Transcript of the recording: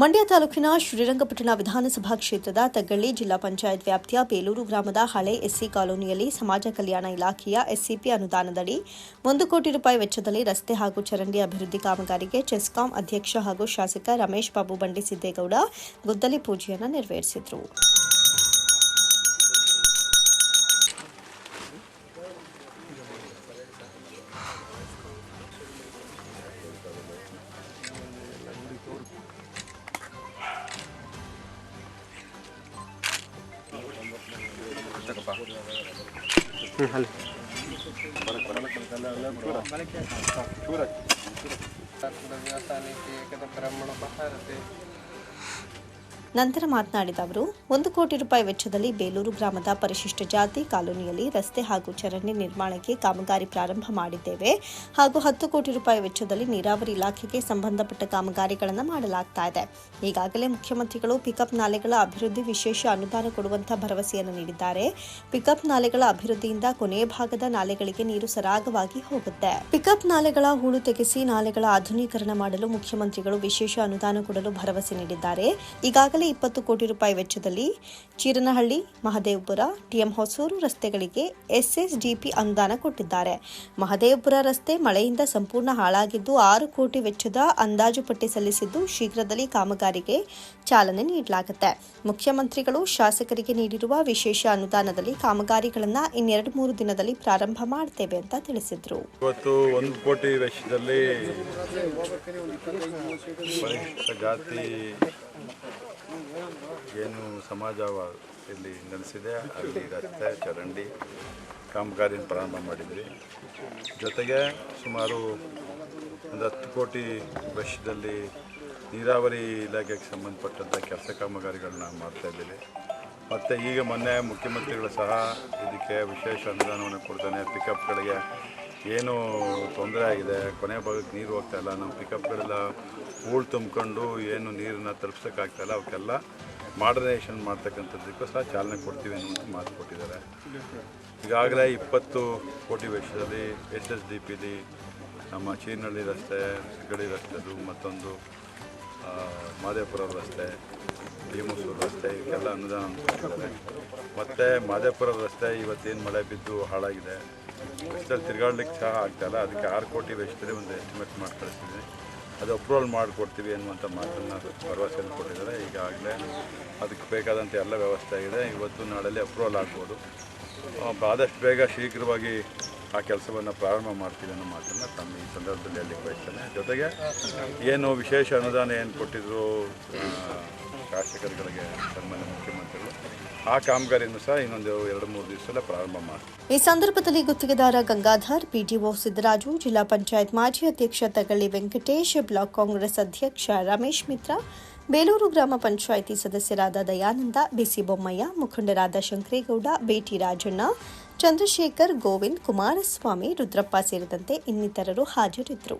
ಮಂಡ್ಯ ತಾಲೂಕಿನ ಶ್ರೀರಂಗಪಟ್ಟಣ ವಿಧಾನಸಭಾ ಕ್ಷೇತ್ರದ ತಗ್ಗಳ್ಳಿ ಜಿಲ್ಲಾ ಪಂಚಾಯತ್ ವ್ಯಾಪ್ತಿಯ ಬೇಲೂರು ಗ್ರಾಮದ ಹಳೆ ಎಸ್ಸಿ ಕಾಲೋನಿಯಲ್ಲಿ ಸಮಾಜ ಕಲ್ಯಾಣ ಇಲಾಖೆಯ ಎಸ್ಸಿಪಿ ಅನುದಾನದಡಿ ಒಂದು ಕೋಟಿ ರೂಪಾಯಿ ವೆಚ್ಚದಲ್ಲಿ ರಸ್ತೆ ಹಾಗೂ ಚರಂಡಿ ಅಭಿವೃದ್ಧಿ ಕಾಮಗಾರಿಗೆ ಚೆಸ್ಕಾಂ ಅಧ್ಯಕ್ಷ ಹಾಗೂ ಶಾಸಕ ರಮೇಶ್ ಬಾಬು ಬಂಡಿ ಸಿದ್ದೇಗೌಡ ಗುದ್ದಲಿ ಪೂಜೆಯನ್ನು ನೆರವೇರಿಸಿದರು. ವ್ಯವಸಾಯ ನೀತಿ ಏಕದ ಬ್ರಾಹ್ಮಣ ಭಾರತೆ ನಂತರ ಮಾತನಾಡಿದ ಅವರು, ಒಂದು ಕೋಟಿ ರೂಪಾಯಿ ವೆಚ್ಚದಲ್ಲಿ ಬೇಲೂರು ಗ್ರಾಮದ ಪರಿಶಿಷ್ಟ ಜಾತಿ ಕಾಲೋನಿಯಲ್ಲಿ ರಸ್ತೆ ಹಾಗೂ ಚರಂಡಿ ನಿರ್ಮಾಣಕ್ಕೆ ಕಾಮಗಾರಿ ಪ್ರಾರಂಭ ಮಾಡಿದ್ದೇವೆ ಹಾಗೂ ಹತ್ತು ಕೋಟಿ ರೂಪಾಯಿ ವೆಚ್ಚದಲ್ಲಿ ನೀರಾವರಿ ಇಲಾಖೆಗೆ ಸಂಬಂಧಪಟ್ಟ ಕಾಮಗಾರಿಗಳನ್ನು ಮಾಡಲಾಗ್ತಾ ಇದೆ. ಈಗಾಗಲೇ ಮುಖ್ಯಮಂತ್ರಿಗಳು ಪಿಕಪ್ ನಾಲೆಗಳ ಅಭಿವೃದ್ಧಿ ವಿಶೇಷ ಅನುದಾನ ಕೊಡುವಂತಹ ಭರವಸೆಯನ್ನು ನೀಡಿದ್ದಾರೆ. ಪಿಕಪ್ ನಾಲೆಗಳ ಅಭಿವೃದ್ಧಿಯಿಂದ ಕೊನೆಯ ಭಾಗದ ನಾಲೆಗಳಿಗೆ ನೀರು ಸರಾಗವಾಗಿ ಹೋಗುತ್ತೆ. ಪಿಕಪ್ ನಾಲೆಗಳ ಹೂಳು ತೆಗೆಸಿ ನಾಲೆಗಳ ಆಧುನೀಕರಣ ಮಾಡಲು ಮುಖ್ಯಮಂತ್ರಿಗಳು ವಿಶೇಷ ಅನುದಾನ ಕೊಡಲು ಭರವಸೆ ನೀಡಿದ್ದಾರೆ. ಈಗಾಗಲೇ ಇಪ್ಪತ್ತು ಕೋಟಿ ರೂಪಾಯಿ ವೆಚ್ಚದಲ್ಲಿ ಚೀರನಹಳ್ಳಿ, ಮಹದೇವಪುರ, ಟಿಎಂ ಹೊಸೂರು ರಸ್ತೆಗಳಿಗೆ ಎಸ್ಎಸ್ಡಿಪಿ ಅನುದಾನ ಕೊಟ್ಟಿದ್ದಾರೆ. ಮಹದೇವಪುರ ರಸ್ತೆ ಮಳೆಯಿಂದ ಸಂಪೂರ್ಣ ಹಾಳಾಗಿದ್ದು ಆರು ಕೋಟಿ ವೆಚ್ಚದ ಅಂದಾಜು ಪಟ್ಟಿ ಸಲ್ಲಿಸಿದ್ದು ಶೀಘ್ರದಲ್ಲಿ ಕಾಮಗಾರಿಗೆ ಚಾಲನೆ ನೀಡಲಾಗುತ್ತೆ. ಮುಖ್ಯಮಂತ್ರಿಗಳು ಶಾಸಕರಿಗೆ ನೀಡಿರುವ ವಿಶೇಷ ಅನುದಾನದಲ್ಲಿ ಕಾಮಗಾರಿಗಳನ್ನು ಇನ್ನೆರಡು ಮೂರು ದಿನದಲ್ಲಿ ಪ್ರಾರಂಭ ಮಾಡ್ತೇವೆ ಅಂತ ತಿಳಿಸಿದರು. ಇವತ್ತು ಒಂದು ಕೋಟಿ ವೆಚ್ಚದಲ್ಲಿ ಏನು ಸಮಾಜ ಇಲ್ಲಿ ನೆಲೆಸಿದೆ, ಅಲ್ಲಿ ರಸ್ತೆ, ಚರಂಡಿ, ಕಾಮಗಾರಿನ ಪ್ರಾರಂಭ ಮಾಡಿದ್ವಿ. ಜೊತೆಗೆ ಸುಮಾರು ಒಂದು ಹತ್ತು ಕೋಟಿ ವೆಚ್ಚದಲ್ಲಿ ನೀರಾವರಿ ಇಲಾಖೆಗೆ ಸಂಬಂಧಪಟ್ಟಂಥ ಕೆಲಸ ಕಾಮಗಾರಿಗಳನ್ನ ಮಾಡ್ತಾ ಇದ್ದೀವಿ. ಮತ್ತು ಈಗ ಮೊನ್ನೆ ಮುಖ್ಯಮಂತ್ರಿಗಳು ಸಹ ಇದಕ್ಕೆ ವಿಶೇಷ ಅನುದಾನವನ್ನು ಕೊಡ್ತಾನೆ ಪಿಕಪ್ಗಳಿಗೆ ಏನು ತೊಂದರೆ ಆಗಿದೆ. ಕೊನೆ ಭಾಗಕ್ಕೆ ನೀರು ಹೋಗ್ತಾ ಇಲ್ಲ. ನಮ್ಮ ಪಿಕಪ್ಗಳೆಲ್ಲ ಹೂಳು ತುಂಬಿಕೊಂಡು ಏನು ನೀರನ್ನು ತಲುಪ್ಸೋಕ್ಕಾಗ್ತಾಯಿಲ್ಲ ಅವಕ್ಕೆಲ್ಲ ಮಾಡರ್ನೈಸೇಷನ್ ಮಾಡ್ತಕ್ಕಂಥದ್ದಕ್ಕೂ ಸಹ ಚಾಲನೆ ಕೊಡ್ತೀವಿ ಅನ್ನುವಂಥ ಮಾತು ಕೊಟ್ಟಿದ್ದಾರೆ. ಈಗಾಗಲೇ ಇಪ್ಪತ್ತು ಕೋಟಿ ವೆಚ್ಚದಲ್ಲಿ ಎಸ್ ಎಸ್ ಡಿ ಪಿಲಿ ನಮ್ಮ ಚೀನಹಳ್ಳಿ ರಸ್ತೆ ಗಡಿ ರಸ್ತೆದು, ಮತ್ತೊಂದು ಮಾದೇಪುರ ರಸ್ತೆ, ಭೀಮಸೂರು ರಸ್ತೆ, ಇದಕ್ಕೆಲ್ಲ ಅನುದಾನ ಮತ್ತು ಮಾದೇಪುರ ರಸ್ತೆ ಇವತ್ತೇನು ಮಳೆ ಬಿದ್ದು ಹಾಳಾಗಿದೆ. ರಸ್ತೆಯಲ್ಲಿ ತಿರುಗಾಡ್ಲಿಕ್ಕೆ ಸಹ ಆಗ್ತಾಯಿಲ್ಲ ಅದಕ್ಕೆ ಆರು ಕೋಟಿ ವೆಚ್ಚದಲ್ಲಿ ಒಂದು ಎಸ್ಟಿಮೇಟ್ ಮಾಡಿ ಅದು ಅಪ್ರೂವಲ್ ಮಾಡಿಕೊಡ್ತೀವಿ ಅನ್ನುವಂಥ ಮಾತನ್ನು ಭರವಸೆಯನ್ನು ಕೊಟ್ಟಿದ್ದಾರೆ. ಈಗಾಗಲೇ ಅದಕ್ಕೆ ಬೇಕಾದಂಥ ಎಲ್ಲ ವ್ಯವಸ್ಥೆ ಆಗಿದೆ. ಇವತ್ತು ನಾಳೆಲ್ಲಿ ಅಪ್ರೂವಲ್ ಆಗ್ಬೋದು. ಆದಷ್ಟು ಬೇಗ ಶೀಘ್ರವಾಗಿ ಆ ಕೆಲಸವನ್ನು ಪ್ರಾರಂಭ ಮಾಡ್ತೀವಿ ಅನ್ನೋ ಮಾತನ್ನು ತಮ್ಮ ಈ ಸಂದರ್ಭದಲ್ಲಿ ಹೇಳಲಿಕ್ಕೆ ಬಯಸ್ತೇನೆ ಜೊತೆಗೆ ಏನು ವಿಶೇಷ ಅನುದಾನ ಏನು ಕೊಟ್ಟಿದ್ರು ಶಾಸಕರುಗಳಿಗೆ ಸನ್ಮಾನ್ಯ ಮುಖ್ಯಮಂತ್ರಿಗಳು. ಆ ಕಾಮಗಾರಿಯನ್ನು ಸಹ ಇನ್ನೊಂದು ಎರಡು, ಮೂರು ದಿವಸದಲ್ಲೇ ಪ್ರಾರಂಭ ಮಾಡಿ ಈ ಸಂದರ್ಭದಲ್ಲಿ ಗುತ್ತಿಗೆದಾರ ಗಂಗಾಧರ್, ಪಿಡಿಒ ಸಿದ್ದರಾಜು, ಜಿಲ್ಲಾ ಪಂಚಾಯತ್ ಮಾಜಿ ಅಧ್ಯಕ್ಷ ತಗಳ್ಳಿ ವೆಂಕಟೇಶ್, ಬ್ಲಾಕ್ ಕಾಂಗ್ರೆಸ್ ಅಧ್ಯಕ್ಷ ರಮೇಶ್ ಮಿತ್ರ, ಬೇಲೂರು ಗ್ರಾಮ ಪಂಚಾಯಿತಿ ಸದಸ್ಯರಾದ ದಯಾನಂದ, ಬಿಸಿ ಬೊಮ್ಮಯ್ಯ, ಮುಖಂಡರಾದ ಶಂಕರೇಗೌಡ, ಬೇಟಿ ರಾಜಣ್ಣ, ಚಂದ್ರಶೇಖರ್, ಗೋವಿಂದ್ ಕುಮಾರಸ್ವಾಮಿ, ರುದ್ರಪ್ಪ ಸೇರಿದಂತೆ ಇನ್ನಿತರರು ಹಾಜರಿದ್ದರು.